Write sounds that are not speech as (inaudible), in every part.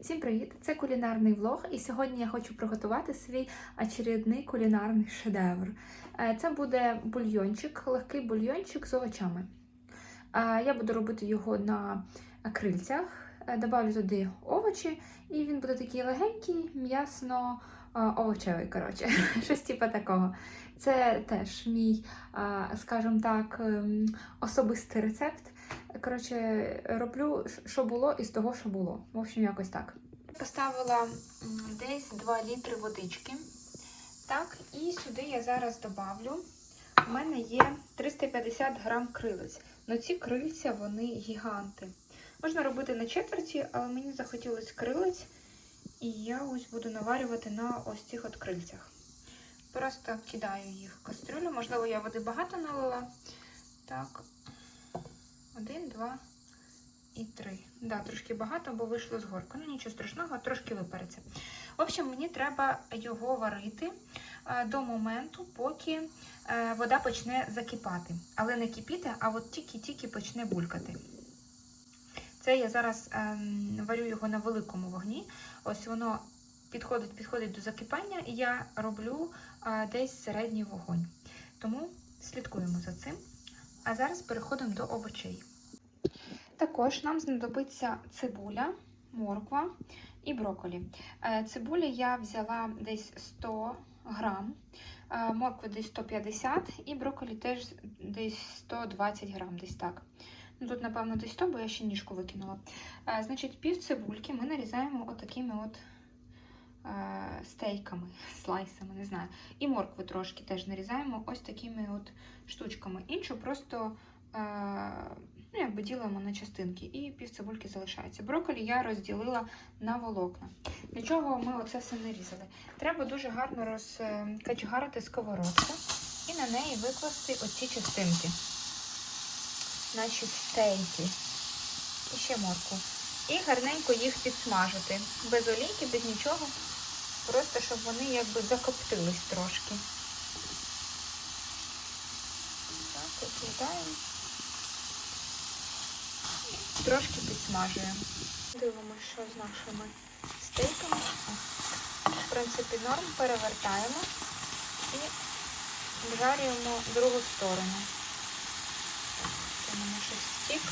Всім привіт! Це кулінарний влог, і сьогодні я хочу приготувати свій очередний кулінарний шедевр. Е, Це буде бульйончик, легкий бульйончик з овочами. Е, Я буду робити його на крильцях, Е, добавлю туди овочі, і він буде такий легенький, м'ясно овочевий. Коротше, (laughs) щось типу такого. Це теж мій, скажімо так, ем, особистий рецепт. Коротше, роблю, що було із того, що було. В общем, якось так. Поставила десь 2 літри водички. Так, і сюди я зараз добавлю. У мене є 350 грам крилець. Ну ці крильця, вони гіганти. Можна робити на четверті, але мені захотілося крилець. І я ось буду наварювати на ось цих от крильцях. Просто кидаю їх в кастрюлю. Можливо, я води багато налила. Так, один, два і три. Да, трошки багато, бо вийшло з горка. Ну, нічого страшного, трошки випереться. В общем, мені треба його варити е, до моменту, поки е, вода почне закипати. Але не кипіти, а от тільки-тільки почне булькати. Це я зараз ем, варю його на великому вогні. Ось воно підходить, підходить до закипання, і я роблю е, десь середній вогонь. Тому слідкуємо за цим. А зараз переходимо до овочей. Також нам знадобиться цибуля, морква і брокколі. Е, Цибулі я взяла десь 100 грам, е, моркви десь 150 і брокколі теж десь 120 грам, десь так. Ну, Тут, напевно, десь 100, бо я ще ніжку викинула. Е, Значить, пів цибульки ми нарізаємо отакими от стейками, (laughs) слайсами, не знаю. І моркви трошки теж нарізаємо ось такими от штучками. Іншу просто е, ну, якби ділимо на частинки, і пів цибульки залишається. Брокколі я розділила на волокна. Для чого ми оце все нарізали? Треба дуже гарно розкачгарити сковородку і на неї викласти оці частинки. Значить, стейки. І ще морку. І гарненько їх підсмажити. Без олійки, без нічого. Просто щоб вони якби закоптились трошки. Так, викладаємо. Трошки підсмажуємо. Дивимося, що з нашими стейками. В принципі, норм перевертаємо і обжарюємо другу сторону. Це у стік.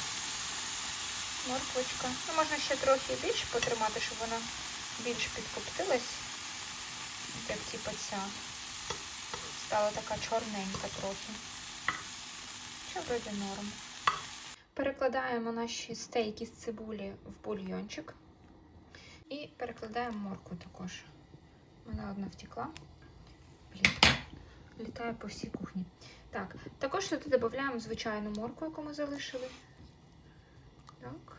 Морквочка. Ну, можна ще трохи більше потримати, щоб вона більш підкоптилась. Як типу ця. Стала така чорненька трохи. Що вроде норм. Перекладаємо наші стейки з цибулі в бульйончик. І перекладаємо моркву також. Мене одна втекла. Блін, літає по всій кухні. Так, також сюди додаємо звичайну моркву, яку ми залишили. Так,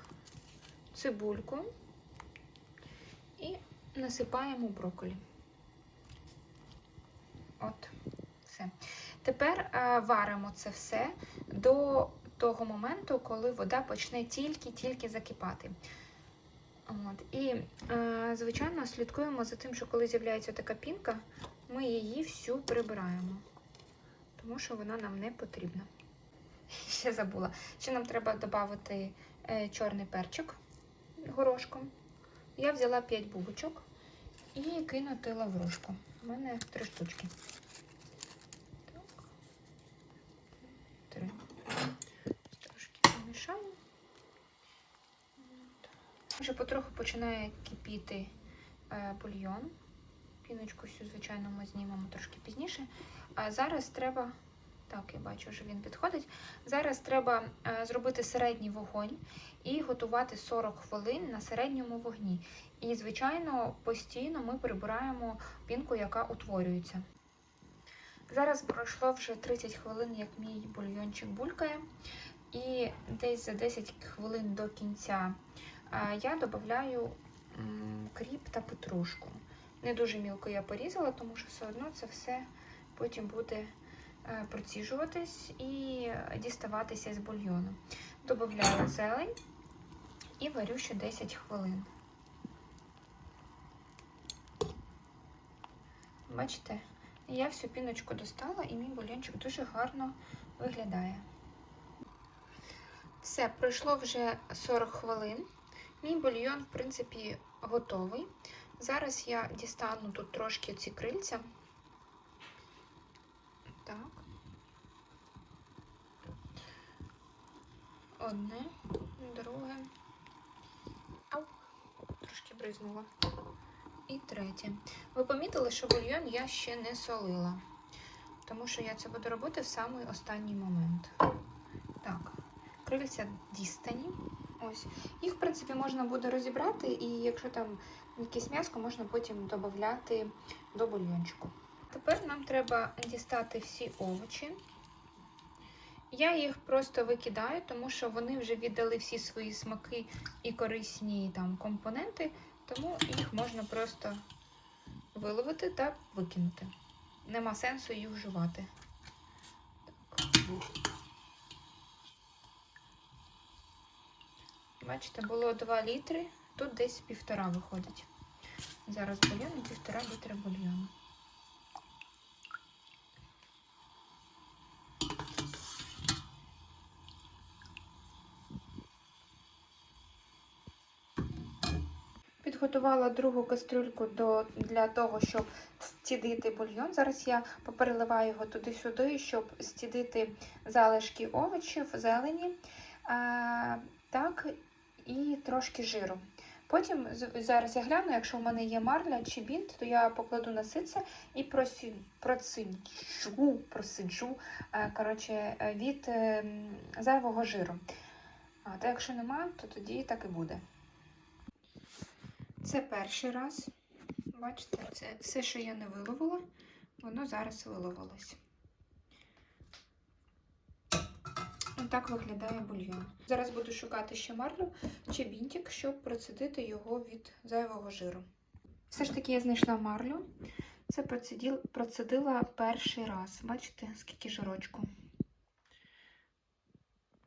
цибульку і насипаємо брокколі. От, все. Тепер е, варимо це все до того моменту, коли вода почне тільки-тільки закипати. От. І, е, звичайно, слідкуємо за тим, що коли з'являється така пінка, ми її всю прибираємо, тому що вона нам не потрібна. (laughs) Ще забула. Ще нам треба додати е, чорний перчик горошком. Я взяла 5 бубочок і кинути лаврушку. У мене три штучки. Так. Три. Трошки помішаю. Вже потроху починає кипіти е, бульйон. Піночку всю, звичайно, ми знімемо трошки пізніше. А зараз треба. Так, я бачу, що він підходить. Зараз треба е, зробити середній вогонь і готувати 40 хвилин на середньому вогні. І, звичайно, постійно ми прибираємо пінку, яка утворюється. Зараз пройшло вже 30 хвилин, як мій бульйончик булькає. І десь за 10 хвилин до кінця е, я додаю кріп та петрушку. Не дуже мілко я порізала, тому що все одно це все потім буде проціжуватись і діставатися з бульйону. Добавляю зелень і варю ще 10 хвилин. Бачите, я всю піночку достала і мій бульйончик дуже гарно виглядає. Все, пройшло вже 40 хвилин. Мій бульйон, в принципі, готовий. Зараз я дістану тут трошки ці крильця. Так. Одне, друге. Ау, трошки бризнула. І третє. Ви помітили, що бульйон я ще не солила, тому що я це буду робити в самий останній момент. Так, крильця дістані. Ось. Їх, в принципі, можна буде розібрати, і якщо там якесь м'ясо, можна потім додати до бульйончику. Тепер нам треба дістати всі овочі. Я їх просто викидаю, тому що вони вже віддали всі свої смаки і корисні там компоненти, тому їх можна просто виловити та викинути. Нема сенсу їх вживати. Так. Бачите, було 2 літри, тут десь півтора виходить. Зараз бульйон і півтора літра бульйону. Підготувала другу кастрюльку до, для того, щоб стідити бульйон. Зараз я попереливаю його туди-сюди, щоб стідити залишки овочів, зелені, а, так, і трошки жиру. Потім зараз я гляну, якщо в мене є марля чи бінт, то я покладу на ситце і просі- просиджу, просиджу е, коротше, е, від е, зайвого жиру. А, якщо нема, то тоді так і буде. Це перший раз. Бачите, це все, що я не виловила, воно зараз виловилось. Так виглядає бульйон. Зараз буду шукати ще марлю чи бінтик, щоб процедити його від зайвого жиру. Все ж таки я знайшла марлю. Це процедила перший раз. Бачите, скільки жирочку.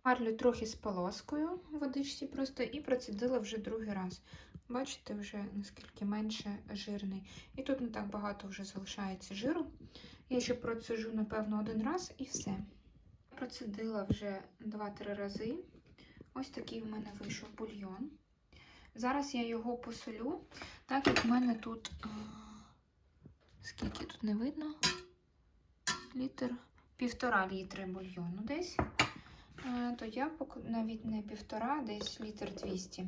Марлю трохи з полоскою в водичці просто і процедила вже другий раз. Бачите, вже наскільки менше жирний. І тут не так багато вже залишається жиру. Я ще процежу, напевно, один раз і все. Процедила вже 2-3 рази. Ось такий в мене вийшов бульйон. Зараз я його посолю, так як в мене тут, скільки тут не видно, літр, півтора літри бульйону десь. Е, То я навіть не півтора, десь літр 200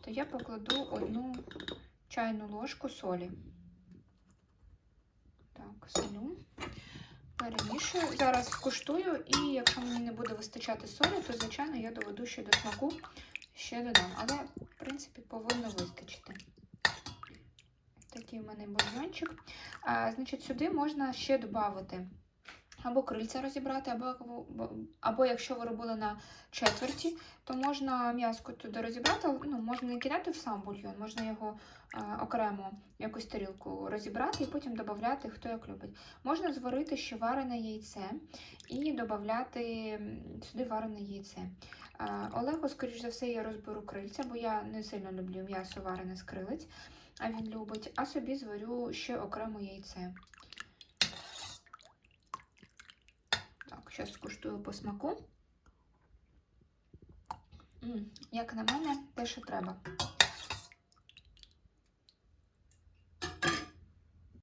то я покладу одну чайну ложку солі. Так, солю. Перемішую. Зараз скуштую, і якщо мені не буде вистачати солі, то, звичайно, я доведу ще до смаку, ще додам. Але, в принципі, повинно вистачити. Такий в мене бульйончик. А, значить, сюди можна ще додати або крильця розібрати, або, або, якщо ви робили на четверті, то можна м'яско туди розібрати, ну, можна не кидати в сам бульйон, можна його а, окремо якусь тарілку розібрати і потім додати, хто як любить. Можна зварити ще варене яйце і додати сюди варене яйце. А, Олегу, скоріш за все, я розберу крильця, бо я не сильно люблю м'ясо варене з крилиць, а він любить, а собі зварю ще окремо яйце. Так, зараз скуштую по смаку. Як на мене, те, що треба.